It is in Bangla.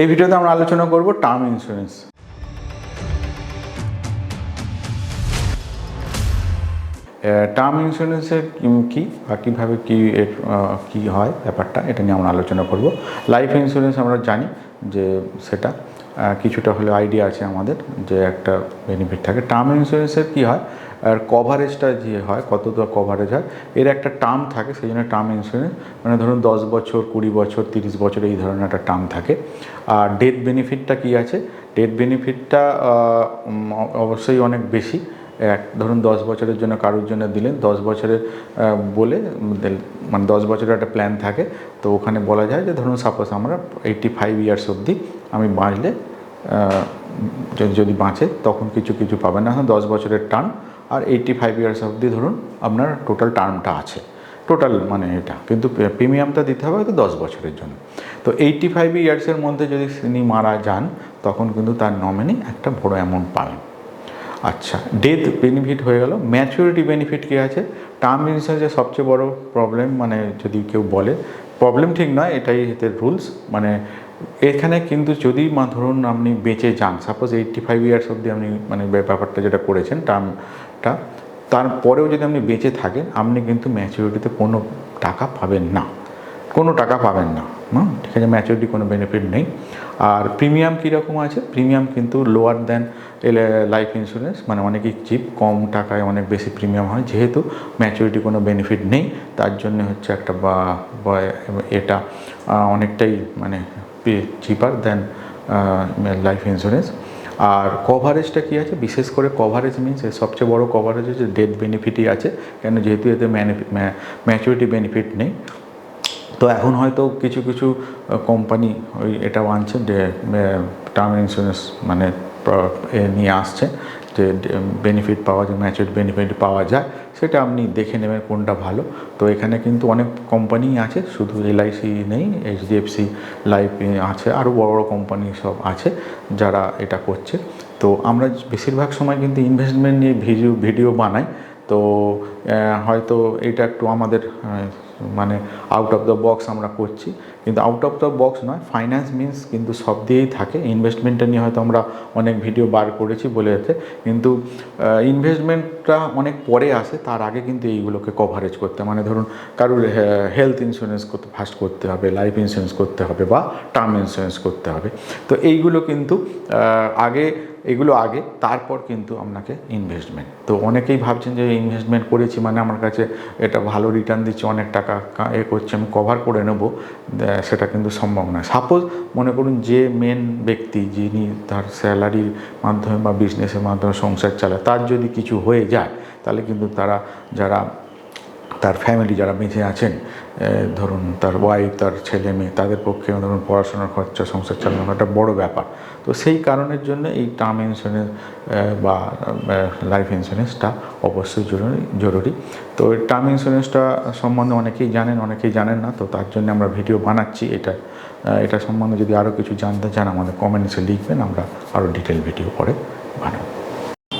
এই ভিডিওতে আমরা আলোচনা করব টার্ম ইন্স্যুরেন্স টার্ম ইন্স্যুরেন্সের কী বা কীভাবে কী এর কী হয় ব্যাপারটা এটা নিয়ে আমরা আলোচনা করব। লাইফ ইন্স্যুরেন্স আমরা জানি যে সেটা কিছুটা হলে আইডিয়া আছে আমাদের যে একটা বেনিফিট থাকে। টার্ম ইন্স্যুরেন্সের কী হয়? আর কভারেজটা যে হয় কত কভারেজ হয়, এর একটা টার্ম থাকে, সেই জন্য টার্ম ইন্স্যুরেন্স মানে ধরুন দশ বছর, কুড়ি বছর, তিরিশ বছর, এই ধরনের একটা টার্ম থাকে। আর ডেথ বেনিফিটটা কী আছে? ডেথ বেনিফিটটা অবশ্যই অনেক বেশি। এক, ধরুন দশ বছরের জন্য কারোর জন্য দিলেন, দশ বছরের বলে মানে দশ বছরের একটা প্ল্যান থাকে। তো ওখানে বলা যায় যে, ধরুন সাপোজ আমরা এইটটি ফাইভ ইয়ার্স অবধি আমি বাঁচলে যদি- বাঁচে, তখন কিছু কিছু পাবেন। না দশ বছরের টার্ম, আর এইটটি ফাইভ ইয়ার্স অবধি ধরুন, আপনার টোটাল টার্মটা আছে। টোটাল মানে এটা। কিন্তু প্রিমিয়ামটা দিতে হবে হয়তো দশ বছরের জন্য। তো এইটটি ফাইভ ইয়ার্সের মধ্যে যদি তিনি মারা যান, তখন কিন্তু তার নমিনি একটা বড় অ্যামাউন্ট পাবেন। আচ্ছা ডেথ বেনিফিট হয়ে গেল। ম্যাচুরিটি বেনিফিট কী আছে? টার্ম ইন্স্যুরেন্সের সবচেয়ে বড় প্রবলেম মানে যদি কেউ বলে প্রবলেম ঠিক নয়, এটাই এদের রুলস মানে এখানে কিন্তু যদি মা, ধরুন আপনি বেঁচে যান সাপোজ এইট্টি ফাইভ ইয়ার্স অবধি আপনি মানে ব্যাপারটা যেটা করেছেন টার্মটা তারপরেও যদি আপনি বেঁচে থাকেন, আপনি কিন্তু ম্যাচুরিটিতে কোনো টাকা পাবেন না। কোনো টাকা পাবেন না, হুম? ঠিক আছে ম্যাচুরিটি কোনো বেনিফিট নেই। আর প্রিমিয়াম কীরকম আছে? প্রিমিয়াম কিন্তু লোয়ার দেন লাইফ ইন্স্যুরেন্স মানে অনেকই চিপ কম টাকায় অনেক বেশি প্রিমিয়াম হয়। যেহেতু ম্যাচুরিটি কোনো বেনিফিট নেই, তার জন্য হচ্ছে একটা বা এটা অনেকটাই মানে চিপার দেন লাইফ ইন্স্যুরেন্স আর কভারেজটা কী আছে? বিশেষ করে কভারেজ মিনস সবচেয়ে বড় কভারেজ হচ্ছে ডেথ বেনিফিটই আছে কেন যেহেতু এতে ম্যাচুরিটি বেনিফিট নেই। তো এখন হয়তো কিছু কিছু কোম্পানি ওই এটাও আনছে যে টার্ম ইন্স্যুরেন্স মানে নিয়ে আসছে যে বেনিফিট পাওয়া যায় ম্যাচুর বেনিফিট পাওয়া যায়, সেটা আপনি দেখে নেবেন কোনটা ভালো। তো এখানে কিন্তু অনেক কোম্পানি আছে, শুধু এলআইসি নেই এইচডিএফসি লাইফ আছে আরও বড় বড় কোম্পানি সব আছে যারা এটা করছে। তো আমরা বেশিরভাগ সময় কিন্তু ইনভেস্টমেন্ট নিয়ে ভিডিও ভিডিও বানাই। তো হয়তো এটা একটু আমাদের মানে আউট অফ দ্য বক্স আমরা করছি। কিন্তু আউট অফ দ্য বক্স নয় ফাইন্যান্স মিন্স কিন্তু সব দিয়েই থাকে। ইনভেস্টমেন্টটা নিয়ে হয়তো আমরা অনেক ভিডিও বার করেছি বলে যাচ্ছে কিন্তু ইনভেস্টমেন্টটা অনেক পরে আসে, তার আগে কিন্তু এইগুলোকে কভারেজ করতে। মানে ধরুন, কারোর হেলথ ইন্স্যুরেন্স করতে ফার্স্ট করতে হবে লাইফ ইন্স্যুরেন্স করতে হবে বা টার্ম ইন্স্যুরেন্স করতে হবে। তো এইগুলো কিন্তু আগে, এগুলো আগে, তারপর কিন্তু আপনাকে ইনভেস্টমেন্ট তো অনেকেই ভাবছেন যে ইনভেস্টমেন্ট করেছি মানে আমার কাছে এটা ভালো রিটার্ন দিচ্ছে, অনেক টাকা এ করছে, আমি কভার করে নেব সেটা কিন্তু সম্ভব নয় সাপোজ মনে করুন যে মেন ব্যক্তি যিনি তার স্যালারির মাধ্যমে বা বিজনেসের মাধ্যমে সংসার চালায়, তার যদি কিছু হয়ে যায়, তাহলে কিন্তু তারা, যারা তার ফ্যামিলি যারা বেঁচে আছেন ধরুন তার ওয়াইফ তার ছেলে মেয়ে, তাদের পক্ষে ধরুন পড়াশোনার খরচা, সংসার চালানো একটা বড় ব্যাপার। তো সেই কারণের জন্য এই টার্ম ইন্স্যুরেন্স বা লাইফ ইন্স্যুরেন্সটা অবশ্যই জরুরি জরুরি। তো টার্ম ইন্স্যুরেন্সটা সম্বন্ধে অনেকেই জানেন অনেকেই জানেন না, তো তার জন্য আমরা ভিডিও বানাচ্ছি এটা। এটা সম্বন্ধে যদি আরও কিছু জানতে চান, আমাদের কমেন্টসে লিখবেন, আমরা আরও ডিটেল ভিডিও পরে বানাবো।